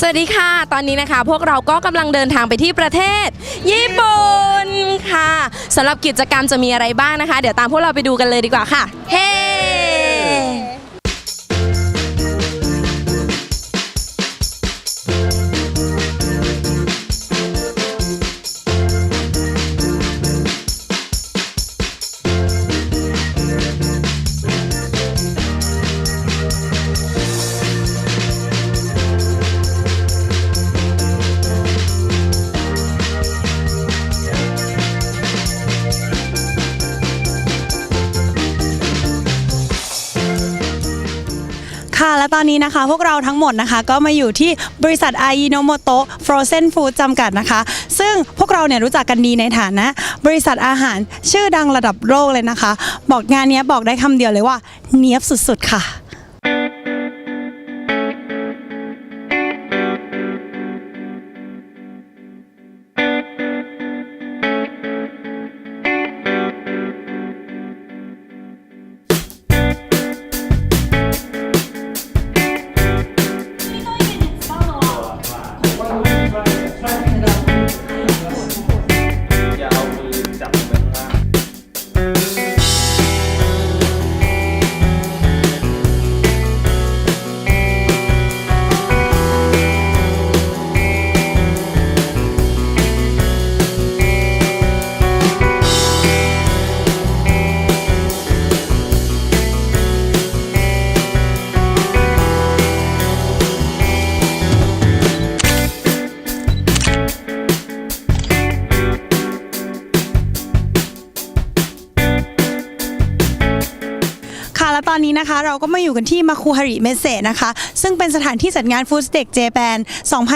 สวัสดีค่ะ ตอนนี้นะคะ พวกเราก็กำลังเดินทางไปที่ประเทศ ญี่ปุ่นค่ะสำหรับกิจกรรมจะมีอะไรบ้างนะคะ เดี๋ยวตามพวกเราไปดูกันเลยดีกว่าค่ะ เฮ้ ค่ะ และตอนนี้นะคะ พวกเราทั้งหมดนะคะก็มาอยู่ที่บริษัทอายิโนโมโตะ Frozen Food จำกัดนะคะ ซึ่งพวกเราเนี่ยรู้จักกันดีในฐานะ บริษัทอาหารชื่อดังระดับโลกเลยนะคะ บอกงานนี้บอกได้คำเดียวเลยว่าเนี้ยบสุดๆค่ะ ตอนนี้นะคะเราก็มาอยู่กันที่มาคูฮาริเมเซนะคะ ซึ่งเป็นสถานที่จัดงานฟู้ดเด็กเจแปน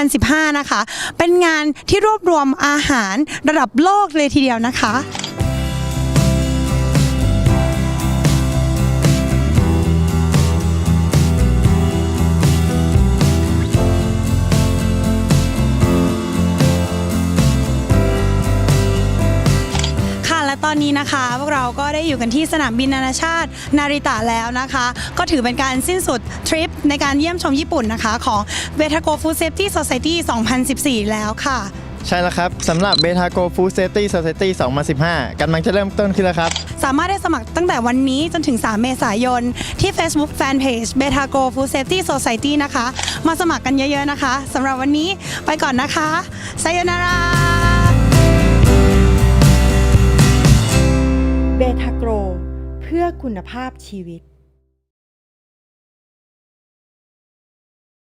2015 นะคะ เป็นงานที่รวบรวมอาหารระดับโลกเลยทีเดียวนะคะ อนนี้นะคะ พวกเราก็ได้อยู่กันที่สนามบินนานาชาตินาริตะแล้วนะคะ ก็ถือเป็นการสิ้นสุดทริปในการเยี่ยมชมญี่ปุ่นนะคะ ของเบทาโกฟู้ดเซฟตี้โซซ i ตี้2014 แล้วค่ะใช่แล้วครับ สำหรับเบทาโกฟู้ดเซฟตี้ o c i ตี้2015กำลังจะเริ่มต้นขึ้นแล้วครับ สามารถได้สมัครตั้งแต่วันนี้จนถึง 3 เมษายน ที่ Facebook Fanpage b e t a g o Food Safety Society นะคะ มาสมัครกันเยอะๆนะคะสำหรับวันนี้ไปก่อนนะคะไซยนารา เบทาโกร เพื่อคุณภาพชีวิต